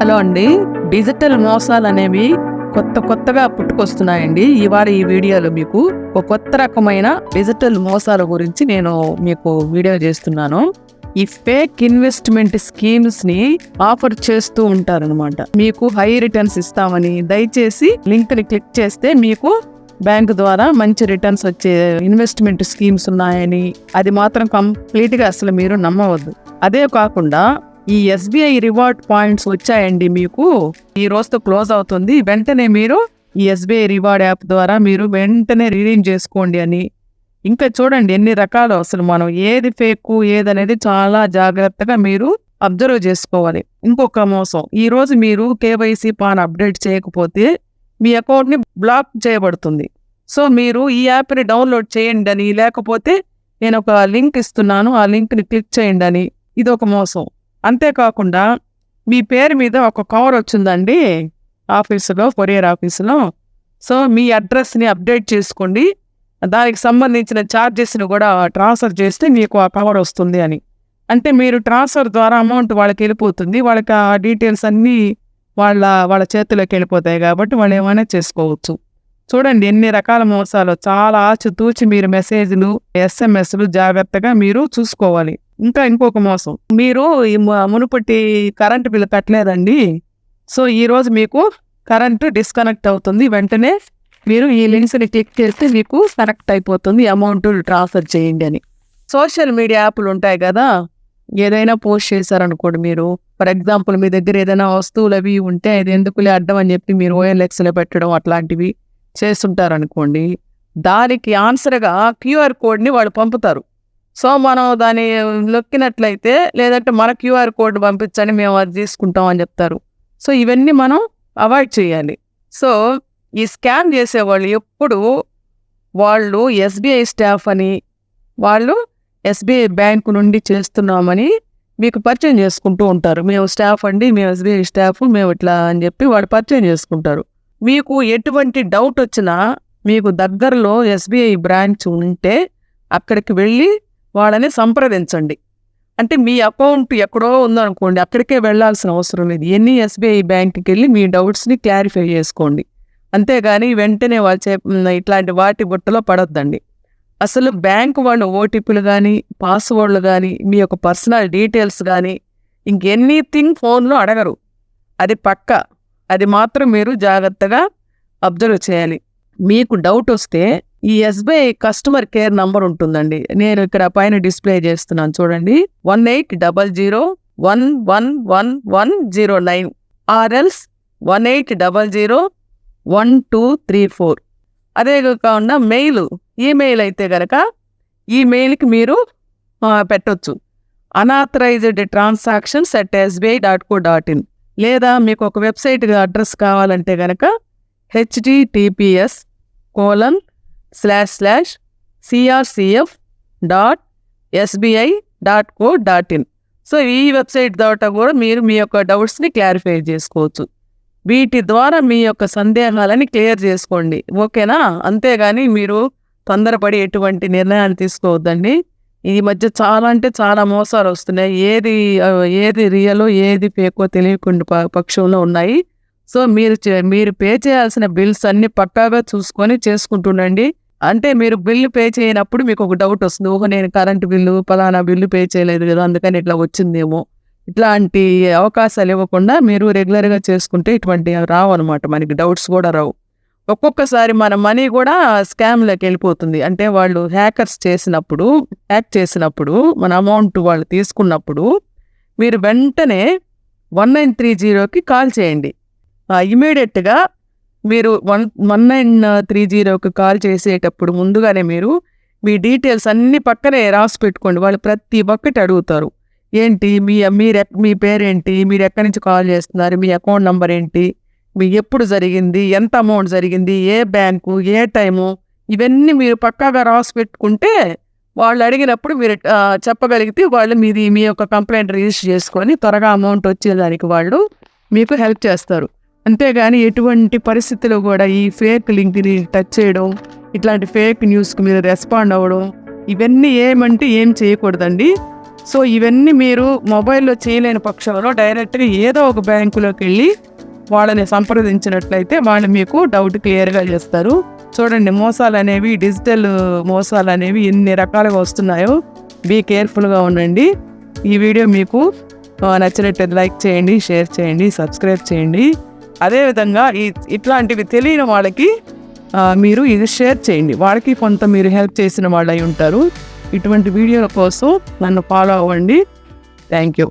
Hello అండి. Digital మోసాలు అనేవి కొత్త కొత్తగా పుట్టుకొస్తున్నాయండి. ఈ వారి ఈ వీడియోలో మీకు ఒక కొత్త రకమైన డిజిటల్ మోసాల గురించి నేను మీకు వీడియో చేస్తున్నాను. ఈ ఫేక్ ఇన్వెస్ట్మెంట్ స్కీమ్స్ని ఆఫర్ చేస్తూ ఉంటారనమాట మీకు హై రిటర్న్స్ ఇస్తామని దయచేసి లింక్ని క్లిక్ చేస్తే మీకు బ్యాంక్ ద్వారా మంచి రిటర్న్స్ వచ్చే ఇన్వెస్ట్మెంట్ స్కీమ్స్ ఉన్నాయని అది మాత్రం కంప్లీట్గా అసలు మీరు నమ్మవద్దు. అదే కాకుండా ఈ ఎస్బీఐ రివార్డ్ పాయింట్స్ వచ్చాయండి మీకు. ఈ రోజుతో క్లోజ్ అవుతుంది. వెంటనే మీరు ఈ ఎస్బీఐ రివార్డ్ యాప్ ద్వారా మీరు వెంటనే రిడీమ్ చేసుకోండి అని. ఇంకా చూడండి ఎన్ని రకాలు అసలు మనం ఏది ఫేక్ ఏదనేది చాలా జాగ్రత్తగా మీరు అబ్జర్వ్ చేసుకోవాలి. ఇంకొక మోసం. ఈ రోజు మీరు కేవైసీ పాన్ అప్డేట్ చేయకపోతే మీ అకౌంట్ని బ్లాక్ చేయబడుతుంది. సో మీరు ఈ యాప్ని డౌన్లోడ్ చేయండి అని లేకపోతే నేను ఒక లింక్ ఇస్తున్నాను. ఆ లింక్ని క్లిక్ చేయండి అని ఇది ఒక మోసం. అంతేకాకుండా మీ పేరు మీద ఒక కవర్ వచ్చిందండి ఆఫీసులో కొరియర్ ఆఫీసులో. సో మీ అడ్రస్ని అప్డేట్ చేసుకోండి. దానికి సంబంధించిన ఛార్జెస్ని కూడా ట్రాన్స్ఫర్ చేస్తే మీకు ఆ కవర్ వస్తుంది అని. అంటే మీరు ట్రాన్స్ఫర్ ద్వారా అమౌంట్ వాళ్ళకి వెళ్ళిపోతుంది. వాళ్ళకి ఆ డీటెయిల్స్ అన్నీ వాళ్ళ వాళ్ళ చేతిలోకి వెళ్ళిపోతాయి కాబట్టి వాళ్ళు ఏమైనా చేసుకోవచ్చు. చూడండి ఎన్ని రకాల మోసాలు. చాలా ఆచితూచి మీరు మెసేజ్లు ఎస్ఎంఎస్లు జాగ్రత్తగా మీరు చూసుకోవాలి. ఇంకా ఇంకొక మోసం. మీరు ఈ మునుపటి కరెంట్ బిల్లు కట్టలేదండి. సో ఈరోజు మీకు కరెంటు డిస్కనెక్ట్ అవుతుంది. వెంటనే మీరు ఈ లింక్స్ని క్లిక్ చేస్తే మీకు కనెక్ట్ అయిపోతుంది. అమౌంట్ ట్రాన్స్ఫర్ చేయండి అని. సోషల్ మీడియా యాప్లు ఉంటాయి కదా. ఏదైనా పోస్ట్ చేశారనుకోండి మీరు. ఫర్ ఎగ్జాంపుల్ మీ దగ్గర ఏదైనా వస్తువులు అవి ఉంటే అది ఎందుకులే అడ్డం అని చెప్పి మీరు ఓఎల్ఎక్స్లో పెట్టడం అట్లాంటివి చేస్తుంటారనుకోండి. దానికి ఆన్సర్గా క్యూఆర్ కోడ్ని వాళ్ళు పంపుతారు. సో మనం దాన్ని నొక్కినట్లయితే లేదంటే మన క్యూఆర్ కోడ్ పంపించని మేము అది తీసుకుంటాం అని చెప్తారు. సో ఇవన్నీ మనం అవాయిడ్ చేయాలి. సో ఈ స్కాన్ చేసేవాళ్ళు ఎప్పుడు వాళ్ళు ఎస్బీఐ స్టాఫ్ అని వాళ్ళు ఎస్బీఐ బ్యాంకు నుండి చేస్తున్నామని మీకు పరిచయం చేసుకుంటూ ఉంటారు. మేము స్టాఫ్ అండి మేము ఎస్బీఐ స్టాఫ్ మేము ఇట్లా అని చెప్పి వాళ్ళు పరిచయం చేసుకుంటారు. మీకు ఎటువంటి డౌట్ వచ్చినా మీకు దగ్గరలో ఎస్బీఐ బ్రాంచ్ ఉంటే అక్కడికి వెళ్ళి వాళ్ళని సంప్రదించండి. అంటే మీ అకౌంట్ ఎక్కడో ఉందనుకోండి అక్కడికే వెళ్ళాల్సిన అవసరం లేదు. ఎన్ని ఎస్బీఐ బ్యాంక్కి వెళ్ళి మీ డౌట్స్ని క్లారిఫై చేసుకోండి. అంతేగాని వెంటనే వాళ్ళు ఇట్లాంటి వాటి బుట్టలో పడొద్దండి. అసలు బ్యాంక్ వాళ్ళు ఓటీపీలు కానీ పాస్వర్డ్లు కానీ మీ యొక్క పర్సనల్ డీటెయిల్స్ కానీ ఇంకెనీథింగ్ ఫోన్లో అడగరు. అది పక్క. అది మాత్రం మీరు జాగ్రత్తగా అబ్జర్వ్ చేయాలి. మీకు డౌట్ వస్తే ఈ ఎస్బీఐ కస్టమర్ కేర్ నంబర్ ఉంటుందండి. నేను ఇక్కడ పైన డిస్ప్లే చేస్తున్నాను. చూడండి. One eight double zero one one one one zero nine or else one eight double zero one two three four అదే కాకుండా మెయిల్ ఈమెయిల్ అయితే గనక ఈ మెయిల్కి మీరు పెట్టొచ్చు. Unauthorised transactions at SBI dot co dot in లేదా మీకు ఒక వెబ్సైట్ అడ్రస్ కావాలంటే గనక HTTPS colon slash slash CRCF dot SBI dot co dot in so ఈ వెబ్సైట్ ద్వారా కూడా మీరు మీ యొక్క డౌట్స్ని క్లారిఫై చేసుకోవచ్చు. వీటి ద్వారా మీ యొక్క సందేహాలని క్లియర్ చేసుకోండి. ఓకేనా? అంతేగాని మీరు తొందరపడి ఎటువంటి నిర్ణయాలు తీసుకోవద్దండి. ఈ మధ్య చాలా అంటే చాలా మోసాలు వస్తున్నాయి. ఏది ఏది రియలో ఏది ఫేకో తెలియకుండా పక్షంలో ఉన్నాయి. సో మీరు చే- మీరు పే చేయాల్సిన బిల్స్ అన్ని పక్కాగా చూసుకొని చేసుకుంటుండండి. అంటే మీరు బిల్లు పే చేయనప్పుడు మీకు ఒక డౌట్ వస్తుంది. ఓహో నేను కరెంటు బిల్లు పలానా బిల్లు పే చేయలేదు కదా అందుకని ఇట్లా వచ్చిందేమో. ఇట్లాంటి అవకాశాలు ఇవ్వకుండా మీరు రెగ్యులర్గా చేసుకుంటే ఇటువంటి రావు అనమాట మనకి డౌట్స్ కూడా రావు. ఒక్కొక్కసారి మన మనీ కూడా స్కామ్లోకి వెళ్ళిపోతుంది. అంటే వాళ్ళు హ్యాకర్స్ చేసినప్పుడు హ్యాక్ చేసినప్పుడు మన అమౌంట్ వాళ్ళు తీసుకున్నప్పుడు మీరు వెంటనే వన్ నైన్ త్రీ జీరోకి కాల్ చేయండి. ఇమీడియట్గా మీరు వన్ వన్ నైన్ త్రీ జీరోకి కాల్ చేసేటప్పుడు ముందుగానే మీరు మీ డీటెయిల్స్ అన్ని పక్కనే రాసి పెట్టుకోండి. వాళ్ళు ప్రతి ఒక్కటి అడుగుతారు. ఏంటి? మీ మీరు మీ పేరేంటి? మీరు ఎక్కడి నుంచి కాల్ చేస్తున్నారు? మీ అకౌంట్ నెంబర్ ఏంటి? మీ ఎప్పుడు జరిగింది? ఎంత అమౌంట్ జరిగింది? ఏ బ్యాంకు? ఏ టైము? ఇవన్నీ మీరు పక్కాగా రాసి పెట్టుకుంటే వాళ్ళు అడిగినప్పుడు మీరు చెప్పగలిగితే వాళ్ళు మీది మీ యొక్క కంప్లైంట్ రిజిస్టర్ చేసుకొని త్వరగా అమౌంట్ వచ్చేదానికి వాళ్ళు మీకు హెల్ప్ చేస్తారు. అంతేగాని ఎటువంటి పరిస్థితుల్లో కూడా ఈ ఫేక్ లింక్ని టచ్ చేయడం ఇట్లాంటి ఫేక్ న్యూస్కి మీరు రెస్పాండ్ అవ్వడం ఇవన్నీ ఏమంటే ఏం చేయకూడదండి. సో ఇవన్నీ మీరు మొబైల్లో చేయలేని పక్షంలో డైరెక్ట్గా ఏదో ఒక బ్యాంకులోకి వెళ్ళి వాళ్ళని సంప్రదించినట్లయితే వాళ్ళు మీకు డౌట్ క్లియర్గా చేస్తారు. చూడండి మోసాలు అనేవి డిజిటల్ మోసాలు అనేవి ఎన్ని రకాలుగా వస్తున్నాయో బీ కేర్ఫుల్గా ఉండండి. ఈ వీడియో మీకు నచ్చినట్టు నచ్చినట్లయితే లైక్ చేయండి షేర్ చేయండి సబ్స్క్రైబ్ చేయండి. అదేవిధంగా ఈ ఇట్లాంటివి తెలియని వాళ్ళకి మీరు ఇది షేర్ చేయండి. వాళ్ళకి కొంత మీరు హెల్ప్ చేసిన వాళ్ళు అయి ఉంటారు. ఇటువంటి వీడియోల కోసం నన్ను ఫాలో అవ్వండి. Thank you.